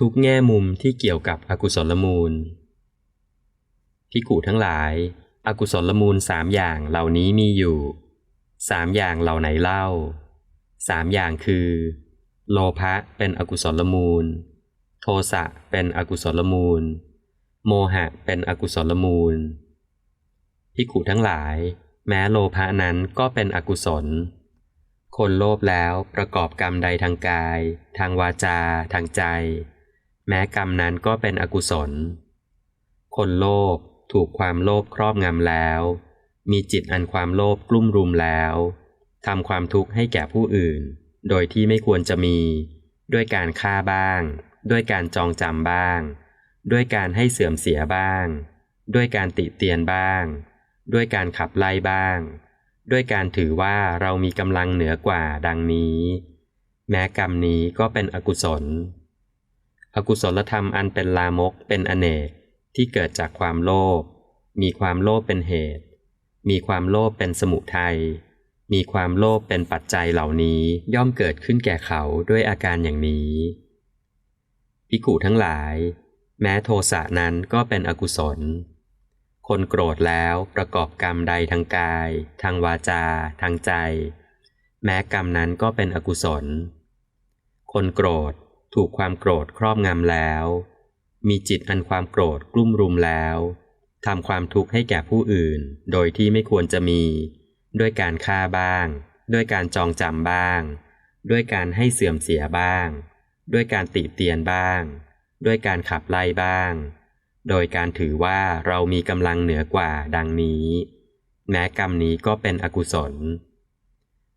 ทุกแง่มุมที่เกี่ยวกับอกุศลมูลพิกูทั้งหลาย อกุศลมูลสามอย่างเหล่านี้มีอยู่สามอย่างเหล่าไหนเล่าสามอย่างคือ โลภะเป็นอกุศลมูล โทสะเป็นอกุศลมูล โมหะเป็นอกุศลมูลพิกุทั้งหลาย แม้โลภะนั้นก็เป็นอกุศล คนโลภแล้วประกอบกรรมใดทางกาย ทางวาจา ทางใจ แม้กรรมนั้นก็เป็นอกุศล คนโลภถูกความโลภครอบงำแล้ว มีจิตอันความโลภกลุ่มรุมแล้วทำความทุกข์ให้แก่ผู้อื่น โดยที่ไม่ควรจะมี ด้วยการฆ่าบ้าง ด้วยการจองจำบ้าง ด้วยการให้เสื่อมเสียบ้าง ด้วยการติเตียนบ้าง ด้วยการขับไล่บ้าง ด้วยการถือว่าเรามีกำลังเหนือกว่าดังนี้ แม้กรรมนี้ก็เป็นอกุศล อกุศลธรรมอันเป็นลามกเป็นอเนกที่เกิดจากความโลภ มีความโลภเป็นเหตุ มีความโลภเป็นสมุทัย มีความโลภเป็นปัจจัยเหล่านี้ย่อมเกิดขึ้นแก่เขาด้วยอาการอย่างนี้พิกุทั้งหลาย แม้โทสะนั้นก็เป็นอกุศล คนโกรธแล้วประกอบกรรมใดทางกาย ทางวาจา ทางใจ แม้กรรมนั้นก็เป็นอกุศล คนโกรธ ถูกความโกรธครอบงำแล้ว มีจิตอันความโกรธกลุ่มรุมแล้วทำความทุกข์ให้แก่ผู้อื่น โดยที่ไม่ควรจะมี ด้วยการฆ่าบ้าง ด้วยการจองจำบ้าง ด้วยการให้เสื่อมเสียบ้าง ด้วยการติเตียนบ้าง ด้วยการขับไล่บ้าง โดยการถือว่าเรามีกำลังเหนือกว่าดังนี้ แม้กรรมนี้ก็เป็นอกุศล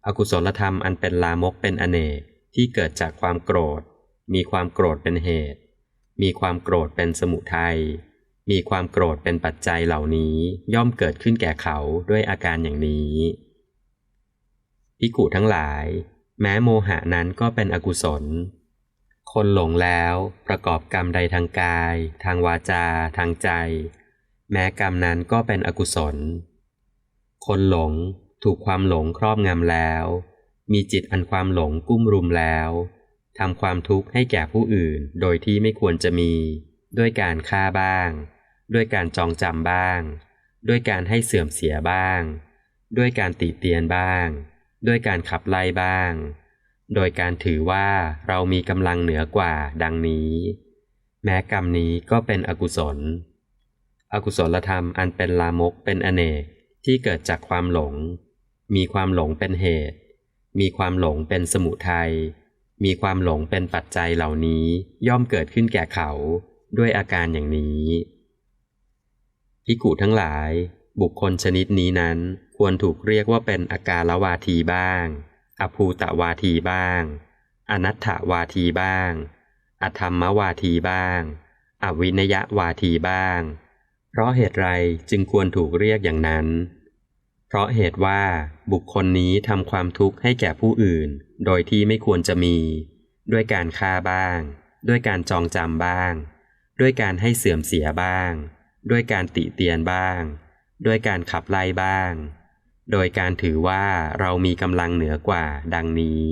อกุศลธรรมอันเป็นลามกเป็นอเนกที่เกิดจากความโกรธ มีความโกรธเป็นเหตุ มีความโกรธเป็นสมุทัย มีความโกรธเป็นปัจจัยเหล่านี้ย่อมเกิดขึ้นแก่เขาด้วยอาการอย่างนี้พิกุทั้งหลาย แม้โมหะนั้นก็เป็นอกุศล คนหลงแล้วประกอบกรรมใดทางกาย ทางวาจา ทางใจ แม้กรรมนั้นก็เป็นอกุศล คนหลงถูกความหลงครอบงำแล้ว มีจิตอันความหลงกุ้มรุมแล้ว ทำความทุกข์ให้แก่ผู้อื่น โดยที่ไม่ควรจะมี ด้วยการฆ่าบ้าง ด้วยการจองจำบ้าง ด้วยการให้เสื่อมเสียบ้าง ด้วยการติเตียนบ้าง ด้วยการขับไล่บ้าง โดยการถือว่าเรามีกำลังเหนือกว่าดังนี้ แม้กรรมนี้ก็เป็นอกุศล อกุศลธรรมอันเป็นลามกเป็นอเนกที่เกิดจากความหลง มีความหลงเป็นเหตุ มีความหลงเป็นสมุทัย มีความหลงเป็นปัจจัยเหล่านี้ย่อมเกิดขึ้นแก่เขาด้วยอาการอย่างนี้พิกุทั้งหลาย บุคคลชนิดนี้นั้น ควรถูกเรียกว่าเป็นอาการละวาทีบ้าง อภูตะวาทีบ้าง อนัตถวาทีบ้าง อธรรมวาทีบ้าง อวินยวาทีบ้าง เพราะเหตุไรจึงควรถูกเรียกอย่างนั้น เพราะเหตุว่าบุคคลนี้ทำความทุกข์ให้แก่ผู้อื่น โดยที่ไม่ควรจะมี ด้วยการฆ่าบ้าง ด้วยการจองจำบ้าง ด้วยการให้เสื่อมเสียบ้าง ด้วยการติเตียนบ้าง ด้วยการขับไล่บ้าง โดยการถือว่าเรามีกำลังเหนือกว่าดังนี้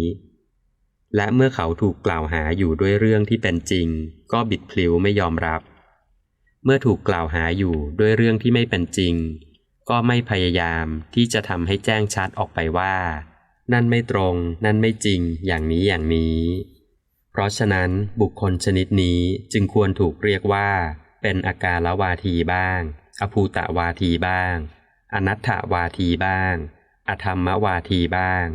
และเมื่อเขาถูกกล่าวหาอยู่ด้วยเรื่องที่เป็นจริง ก็บิดพลิ้วไม่ยอมรับ เมื่อถูกกล่าวหาอยู่ด้วยเรื่องที่ไม่เป็นจริง ก็ไม่พยายามที่จะทำให้แจ้งชัดออกไปว่า นั่นไม่ตรง นั่นไม่จริง อย่างนี้อย่างนี้ เพราะฉะนั้นบุคคลชนิดนี้จึงควรถูกเรียกว่า เป็นอาการละวาทีบ้าง อภูตะวาทีบ้าง อนัตถวาทีบ้าง อธรรมวาทีบ้าง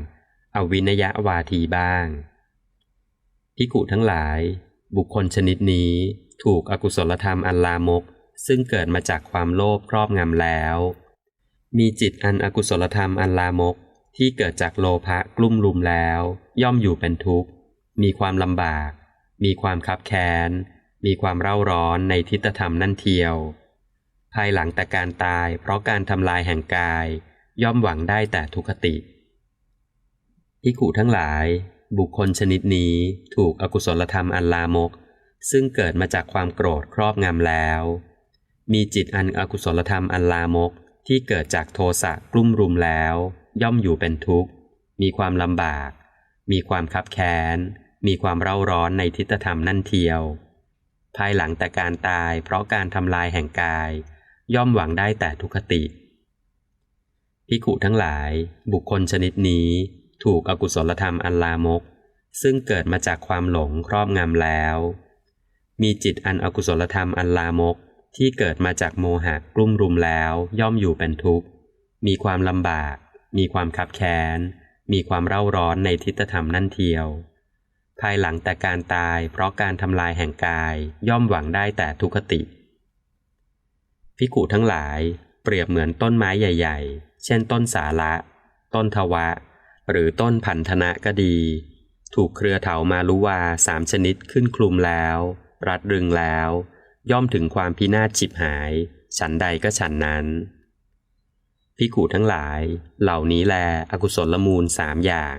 อวินยวาทีบ้างพิกุทั้งหลาย บุคคลชนิดนี้ถูกอกุศลธรรมอันลามก ซึ่งเกิดมาจากความโลภครอบงำแล้ว มีจิตอันอกุศลธรรมอันลามก ที่เกิดจากโลภะกลุ่มลุมแล้ว ย่อมอยู่เป็นทุกข์ มีความลำบาก มีความคับแค้น มีความเร่าร้อนในทิฏฐธรรมนั่นเทียว ภายหลังแต่การตายเพราะการทำลายแห่งกาย ย่อมหวังได้แต่ทุคติพิขุทั้งหลาย บุคคลชนิดนี้ถูกอกุศลธรรมอันลามก ซึ่งเกิดมาจากความโกรธครอบงำแล้ว มีจิตอันอกุศลธรรมอันลามกที่เกิดจากโทสะกลุ่มรุมแล้ว ย่อมอยู่เป็นทุกข์ มีความลำบาก มีความคับแค้น มีความเร่าร้อนในทิฏฐธรรมนั่นเทียว ภายหลังแต่การตายเพราะการทำลายแห่งกาย ย่อมหวังได้แต่ทุกขติพิขุทั้งหลายบุคคลชนิดนี้ ถูกอกุศลธรรมอันลามก ซึ่งเกิดมาจากความหลงครอบงำแล้ว มีจิตอันอกุศลธรรมอันลามกที่เกิดมาจากโมหะกลุ่มรุมแล้วย่อมอยู่เป็นทุกข์ มีความลำบาก มีความคับแค้น มีความเร่าร้อนในทิฏฐธรรมนั่นเทียว ภายหลังแต่การตายเพราะการทำลายแห่งกายย่อมหวังได้แต่ทุกขติ พิกุทั้งหลายเปรียบเหมือนต้นไม้ใหญ่ ๆ เช่นต้นสาละ ต้นทวะ หรือต้นพันธนะก็ดี ถูกเครือเถามาลุวาสามชนิดขึ้นคลุมแล้ว รัดรึงแล้ว ย่อมถึงความพินาศฉิบหาย ฉันใดก็ฉันนั้น พิกุทั้งหลาย เหล่านี้แลอกุศละมูลสามอย่าง